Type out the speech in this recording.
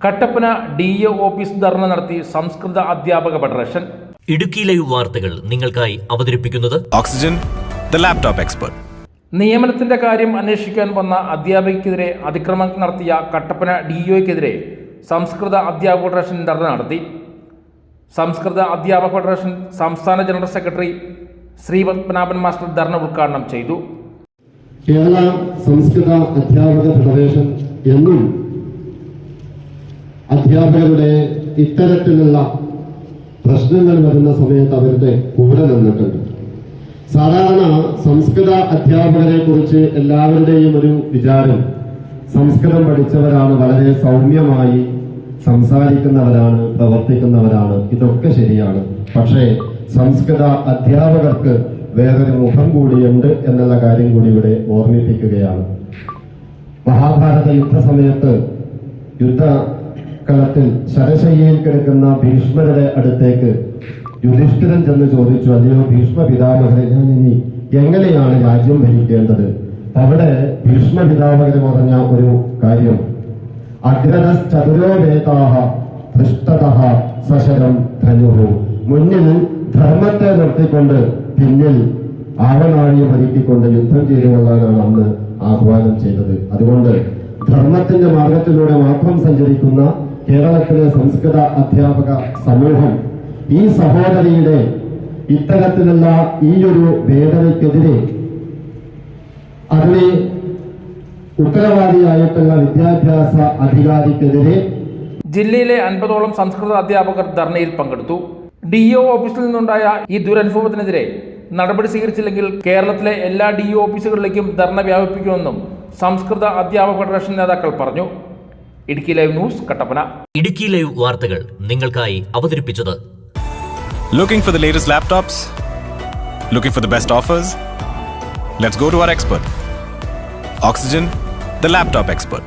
Kattappana D A office dharna നടത്തി സംസ്കൃത അധ്യാപക ഫെഡറേഷൻ. ഇടുക്കി ലൈവ് വാർത്തകൾ നിങ്ങൾക്കായി അവതരിപ്പിക്കുന്നത് ഓക്സിജൻ ദ ലാപ്ടോപ്പ് എക്സ്പെർട്ട് നിയമനത്തിന്റെ കാര്യം അന്വേഷിക്കാൻ വന്ന അധ്യാപികയ്ക്കെതിരെ അതിക്രമം നടത്തിയ കട്ടപ്പന ഡി ഒക്കെതിരെ സംസ്കൃത അധ്യാപക ഫെഡറേഷൻ ധർണ നടത്തി. സംസ്കൃത അധ്യാപക ഫെഡറേഷൻ സംസ്ഥാന general secretary Shri Padmanabhan master dharna ഉദ്ഘാടനം ചെയ്തു. കേരള സംസ്കൃത അധ്യാപക ഫെഡറേഷൻ എന്നും അധ്യാപകരുടെ ഇത്തരത്തിലുള്ള പ്രശ്നങ്ങൾ വരുന്ന സമയത്ത് അവരുടെ കൂടെ നിന്നിട്ടുണ്ട് സാധാരണ സംസ്കൃത അധ്യാപകരെ കുറിച്ച് എല്ലാവരുടെയും ഒരു വിചാരം സംസ്കൃതം പഠിച്ചവരാണ് വളരെ സൗമ്യമായി സംസാരിക്കുന്നവരാണ് പ്രവർത്തിക്കുന്നവരാണ് ഇതൊക്കെ ശരിയാണ്. പക്ഷേ സംസ്കൃത അധ്യാപകർക്ക് വേറൊരു മുഖം കൂടിയുണ്ട് എന്നുള്ള കാര്യം കൂടി ഇവിടെ ഓർമ്മിപ്പിക്കുകയാണ്. മഹാഭാരത യുദ്ധസമയത്ത് യുദ്ധകളത്തിൽ ശരശയ്യയിൽ കിടക്കുന്ന ഭീഷ്മരുടെ അടുത്തേക്ക് യുധിഷ്ഠിരൻ ചെന്ന് ചോദിച്ചു അല്ലയോ ഭീഷ്മ പിതാമഹരെ ഞാൻ ഇനി എങ്ങനെയാണ് രാജ്യം ഭരിക്കേണ്ടത്? അവിടെ ഭീഷ്മ പിതാമഹര് പറഞ്ഞ ഒരു കാര്യം അഗ്രതശ്ചതുരോ വേതാഹ പൃഷ്ഠത സശരം ധനുഹു മുന്നിൽ ധർമ്മത്തെ നിർത്തിക്കൊണ്ട് പിന്നിൽ ആവനാഴിയെ ഭരിക്കൊണ്ട് യുദ്ധം ചെയ്തുകൊള്ളാനാണ് അന്ന് ആഹ്വാനം ചെയ്തത്. അതുകൊണ്ട് ധർമ്മത്തിന്റെ മാർഗത്തിലൂടെ മാത്രം സഞ്ചരിക്കുന്ന കേരളത്തിലെ സംസ്കൃത അധ്യാപക സമൂഹം ഈ സഹോദരിയുടെ ഇത്തരത്തിലുള്ള ഈ ഒരു വേദനയ്ക്കെതിരെ അതിനെ ഉത്തരവാദിയായിട്ടുള്ള വിദ്യാഭ്യാസ അധികാരിക്കെതിരെ ജില്ലയിലെ അൻപതോളം സംസ്കൃത അധ്യാപകർ ധർണയിൽ പങ്കെടുത്തു. ഡി ഒ ഓഫീസിൽ നിന്നുണ്ടായ ഈ ദുരനുഭവത്തിനെതിരെ നടപടി സ്വീകരിച്ചില്ലെങ്കിൽ കേരളത്തിലെ എല്ലാ ഡി ഒ ഓഫീസുകളിലേക്കും ധർണ വ്യാപിപ്പിക്കുമെന്നും സംസ്കൃത അധ്യാപക ഫെഡറേഷൻ നേതാക്കൾ പറഞ്ഞു. Idukki live news Kattappana Idukki live വാർത്തകൾ നിങ്ങൾക്കായി അവതരിപ്പിച്ചത് Looking for the latest laptops? Looking for the best offers? Let's go to our expert. Oxygen, the laptop expert.